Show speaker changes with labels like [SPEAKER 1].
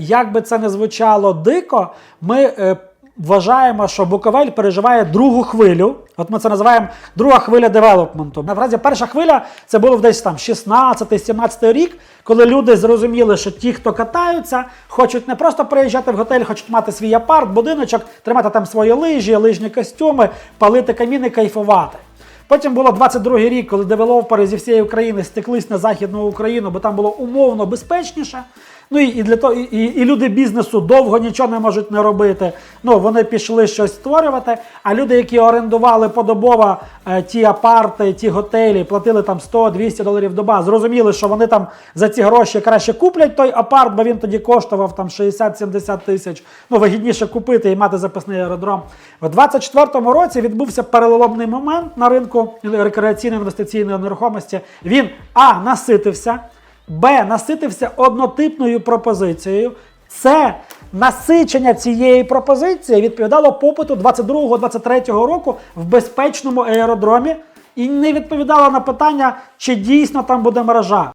[SPEAKER 1] Як би це не звучало дико, ми е, вважаємо, що Буковель переживає другу хвилю. От ми це називаємо друга хвиля девелопменту. Насправді, перша хвиля це було десь там 16-17 рік, коли люди зрозуміли, що ті, хто катаються, хочуть не просто приїжджати в готель, хочуть мати свій апарт, будиночок, тримати там свої лижі, лижні костюми, палити каміни, кайфувати. Потім було 22-й рік, коли девелопери зі всієї України стеклись на Західну Україну, бо там було умовно безпечніше. Ну і, для того, і, і люди бізнесу довго нічого не можуть не робити. Ну вони пішли щось створювати. А люди, які орендували подобово е, ті апарти, ті готелі, платили там 100-200 доларів доба, зрозуміли, що вони там за ці гроші краще куплять той апарт, бо він тоді коштував там 60-70 тисяч. Ну вигідніше купити і мати запасний аеродром. В 24-му році відбувся переломний момент на ринку рекреаційно-інвестиційної нерухомості. Він а наситився. Б. Наситився однотипною пропозицією. С. Насичення цієї пропозиції відповідало попиту 22-23 року в безпечному аеродромі і не відповідало на питання, чи дійсно там буде мережа.